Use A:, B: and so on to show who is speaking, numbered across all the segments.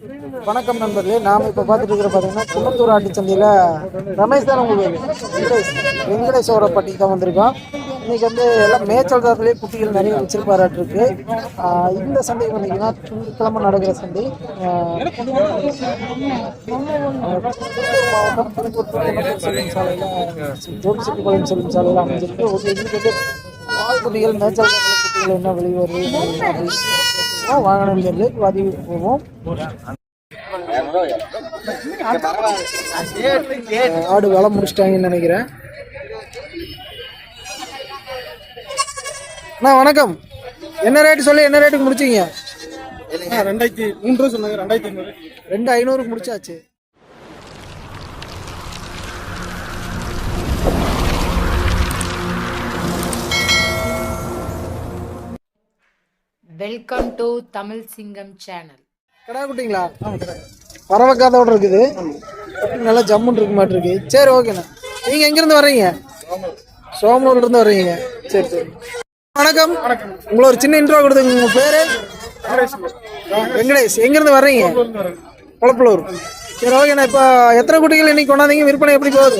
A: வணக்கம் நண்பர்களே நாம் இப்போ பார்த்துட்டு இருக்கிற பார்த்தீங்கன்னா குளத்தூர் ஆட்டு சந்தையில் ரமேஷ் தான் உங்களுக்கு வெங்கடேஷ் வெங்கடேஷோட பட்டிக்கு தான் வந்திருக்கோம். இன்னைக்கு வந்து எல்லாம் மேய்ச்சல் தரத்துலேயே குட்டிகள் நிறைய வச்சிருப்பாராட்டு இருக்கு இந்த சந்தை பார்த்தீங்கன்னா திங்கட்கிழமை நடக்கிற சந்தை. ஆஹ் திருப்பூர் மாவட்டம் திருப்பூர் செல்லும் சாலையில் செல்லும் சாலையில் அமைஞ்சிருக்கு. ஒரு எங்களுக்கு வந்து பால் குட்டிகள் மேய்ச்சல் குட்டிகள் என்ன வெளியே வருது? அப்படின்னு வாகனங்கள் பதிவு போவோம் ஆடு வேலை முடிச்சிட்டாங்கன்னு நினைக்கிறேன். அண்ணா வணக்கம். என்ன ரேட்டு சொல்லி என்ன ரேட்டுக்கு முடிச்சீங்க?
B: ரெண்டாயிரத்தி ரூபா சொன்னாங்க ரெண்டாயிரத்தி ஐநூறு.
A: ரெண்டு ஐநூறுக்கு முடிச்சாச்சு.
C: வெல்கம் டு தமிழ் சிங்கம் சேனல்
A: கடா குட்டிங்களா பறவைக்காதோட இருக்குது. நல்லா ஜம்முன்னு இருக்க மாட்டிருக்கு. சரி ஓகேண்ணா நீங்க எங்கிருந்து வர்றீங்க? சோமனூர்ல இருந்து வர்றீங்க. சரி சரி. வணக்கம். உங்களை ஒரு சின்ன இன்ட்ரோ கொடுத்துங்க உங்க பேரு? வெங்கடேஷ். எங்கிருந்து வர்றீங்க? குளப்பலூர் சரி ஓகேண்ணா இப்போ எத்தனை குட்டிகள் இன்னைக்கு கொண்டாந்தீங்க? விற்பனை எப்படி போகுது?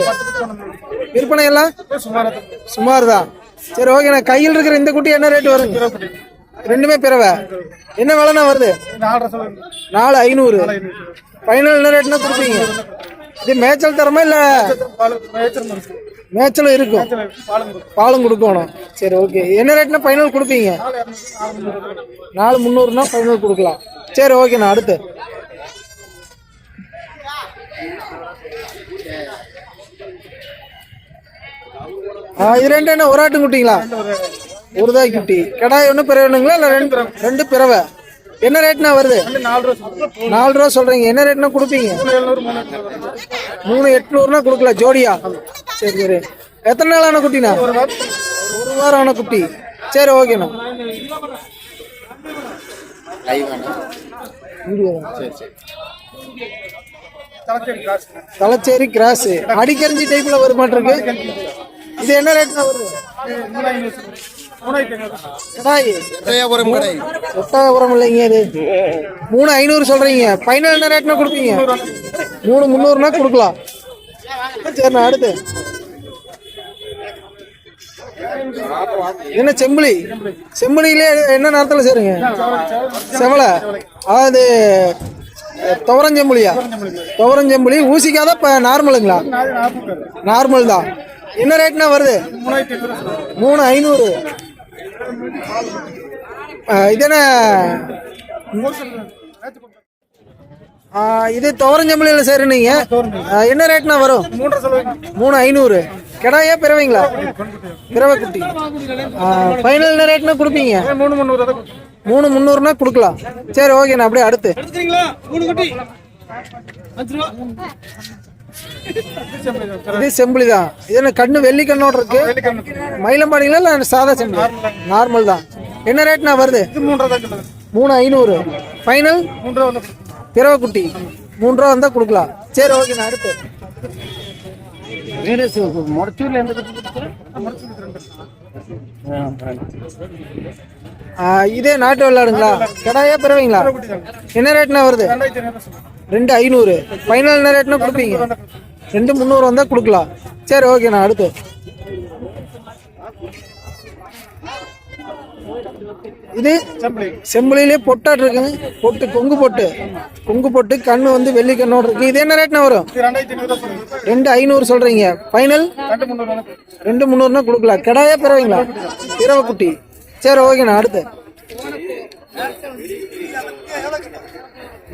A: விற்பனை எல்லாம்
B: சுமார்
A: சுமார் தான் சரி ஓகேண்ணா கையில் இருக்கிற இந்த குட்டி என்ன ரேட் வருங்க? ரெண்டுமே பிறவை. என்ன விலைண்ணா வருது? நாலு ஐநூறு. ஃபைனல் என்ன ரேட்னா கொடுப்பீங்க? இது மேய்ச்சல் தரமா இல்லை
B: மேய்ச்சல்
A: மேய்ச்சலும் இருக்கும்?
B: பாலும்
A: கொடுக்கணும். சரி ஓகே என்ன ரேட்னா ஃபைனல் கொடுப்பீங்க? நாலு முந்நூறுனா ஃபைனல் கொடுக்கலாம். சரி ஓகேண்ணா அடுத்து. இது ரெண்டு என்ன? ஒரு ஆட்டம் குட்டிங்களா ஒரு தாய் குட்டி. கடாய் ஒன்று பிறவை வேணுங்களா இல்லை ரெண்டு ரெண்டு பிறவை. என்ன ரேட்னா வருது?
B: நாலு ரூபா
A: சொல்றீங்க. என்ன ரேட்னா கொடுப்பீங்க?
B: மூணு எட்நூறு.
A: மூணு எட்நூறுனா கொடுக்கலாம். ஜோடியா? சரி சரி. எத்தனை நாள் ஆன குட்டிண்ணா? ஒரு வாரம். ஆன குட்டி. சரி ஓகேண்ணா.
B: தலைச்சேரி கிராஸ்
A: அடிக்கரிஞ்சி டைப்ல வர மாட்டிருக்கு இது என்ன ரேட்னா வருது?
B: மூணாயிரம் கடை
A: ஒட்டாபுரம் இல்லைங்க இது மூணு ஐநூறு சொல்றீங்க. ஃபைனல் என்ன ரேட்னா கொடுப்பீங்க? மூணு முந்நூறுனா கொடுக்கலாம். சரிண்ணா அடுத்து. என்ன செம்பிளி செம்பிளிலே என்ன நேரத்தில் சேருங்க? செவலை அதாவது அஹ், துவரஞ்செம்புளியா துவரஞ்செம்புளி ஊசிக்காத இப்போ நார்மலுங்களா? நார்மல் தான். என்ன ரேட்னா வருது? மூணு ஐநூறு. அஹ், இது துவரஞ்செம்புளியில் சேருனீங்க. என்ன ரேட்னா வரும்? மூணு ஐநூறு. கிடாயா பிறவைங்களா? பிறவை குட்டி. ஃபைனல் என்ன ரேட்னா கொடுப்பீங்க.
B: மூணு
A: முந்நூறுனா கொடுக்கலாம். சரி ஓகேண்ணா அப்படியே அடுத்து. இது செம்பிளி தான். இது என்ன கண்ணு வெள்ளி கண்ணோட இருக்கு? மயிலம்பாடிங்களா இல்லை சாதா செம்பிளி நார்மல் தான். என்ன ரேட்னா வருது? மூணு ஐநூறு. ஃபைனல்
B: மூன்று ரூபா வந்து
A: பிறவை குட்டி மூணு ரூபா வந்தால் கொடுக்கலாம். சரி ஓகேண்ணா அடுத்து.
B: முடச்சூர்ல எந்த
A: ஆ, இதே நாட்டு விளையாடுங்களா கடாயா பிறவைங்களா? என்ன ரேட்னா வருது? ரெண்டு ஐநூறு. ஃபைனல் என்ன ரேட்னா கொடுப்பீங்க? ரெண்டு முந்நூறு வந்தால் கொடுக்கலாம். சரி ஓகேண்ணா அடுத்து. இது
B: செம்பளி
A: செம்பிளிலே பொட்டாட்டு இருக்குங்க பொட்டு கொங்கு பொட்டு. கொங்கு பொட்டு கண்ணு வந்து வெள்ளி கண்ணோட இருக்கு. இது என்ன ரேட்னா வரும்? ரெண்டு ஐநூறு சொல்றீங்க. ஃபைனல்
B: ரெண்டு
A: முந்நூறுனா கொடுக்கலாம். கிடாயா பிறவைங்களா? பிறவை குட்டி சரி ஓகேண்ணா அடுத்து.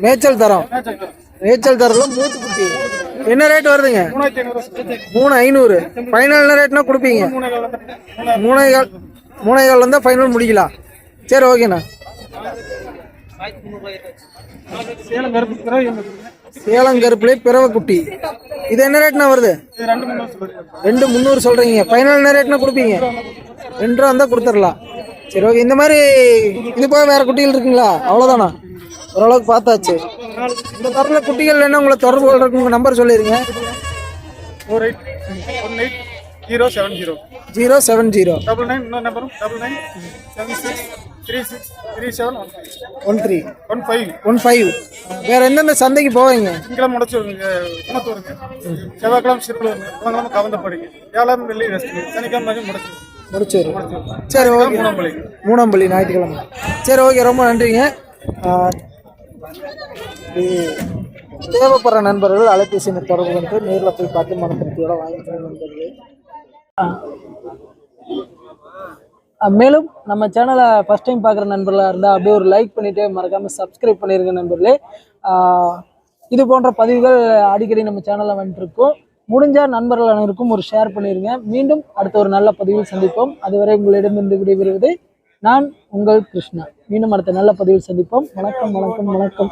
A: மேய்ச்சல் தரம். மேய்ச்சல் தரலாம் மூத்து குட்டி என்ன ரேட் வருதுங்க? மூணு ஐநூறு. ஃபைனல் என்ன ரேட்னா கொடுப்பீங்க?
B: மூணு கால்
A: மூணே கால் மூணே கால் வந்தால் ஃபைனல் முடிக்கலாம். சரி ஓகேண்ணா
B: சேலம் கருப்பு
A: கருப்புலே பிறவை குட்டி இது என்ன ரேட்னா வருது?
B: ரெண்டு முந்நூறு
A: ரெண்டு முந்நூறு சொல்கிறீங்க ஃபைனல் என்ன ரேட்னா கொடுப்பீங்க? ரெண்டு ரூபா இருந்தால் கொடுத்துடலாம். சரி ஓகே இந்த மாதிரி இது போக வேறு குட்டிகள் இருக்குங்களா? அவ்வளோதானா ஓரளவுக்கு பார்த்தாச்சு. இந்த தரத்தில் குட்டிகள் என்ன உங்களை தொடர்பு கொள்றதுக்கு உங்கள் நம்பர் சொல்லிடுங்க
B: four eight one eight zero seven zero
A: zero seven zero
B: double nine இன்னொரு நம்பரும் double nine seven six three six three seven one
A: one three
B: one five
A: one five வேற எந்தெந்த சந்தைக்கு போவீங்க?
B: திங்கக்கிழமை முடச்சூருங்க குணத்தூருங்க செவ்வாய்க்கிழமை சிறுபலூருங்க புதன்கிழமை கவந்தப்படிங்க வியாழன் வெள்ளி ரெஸ்ட் சனிக்கிழமை மாதிரி முடச்சூர்.
A: முடிச்சூர். சரி ஓகே.
B: மூணாம்பள்ளி
A: மூணாம்பள்ளி ஞாயிற்றுக்கிழமை. சரி ஓகே ரொம்ப நன்றிங்க. தேவைப்படுற நண்பர்கள் அலைபேசி தொடர்பு கொண்டு நேரில் போய் பார்த்து மனப்படுத்தியோட வாங்கிக்கணும் மேலும் நம்ம சேனலை ஃபஸ்ட் டைம் பார்க்குற நண்பர்களாக இருந்தால் அப்படியே ஒரு லைக் பண்ணிவிட்டு மறக்காமல் சப்ஸ்கிரைப் பண்ணிடுங்க நண்பர்களே. இது போன்ற பதிவுகள் அடிக்கடி நம்ம சேனலில் வந்துட்டுருக்கோம் முடிஞ்ச நண்பர்கள் அனைவருக்கும் ஒரு ஷேர் பண்ணிடுங்க மீண்டும் அடுத்த ஒரு நல்ல பதிவில் சந்திப்போம். அதுவரை உங்களிடமிருந்து விடைபெறுவது நான் உங்கள் கிருஷ்ணா. மீண்டும் அடுத்த நல்ல பதிவில் சந்திப்போம். வணக்கம் வணக்கம் வணக்கம்.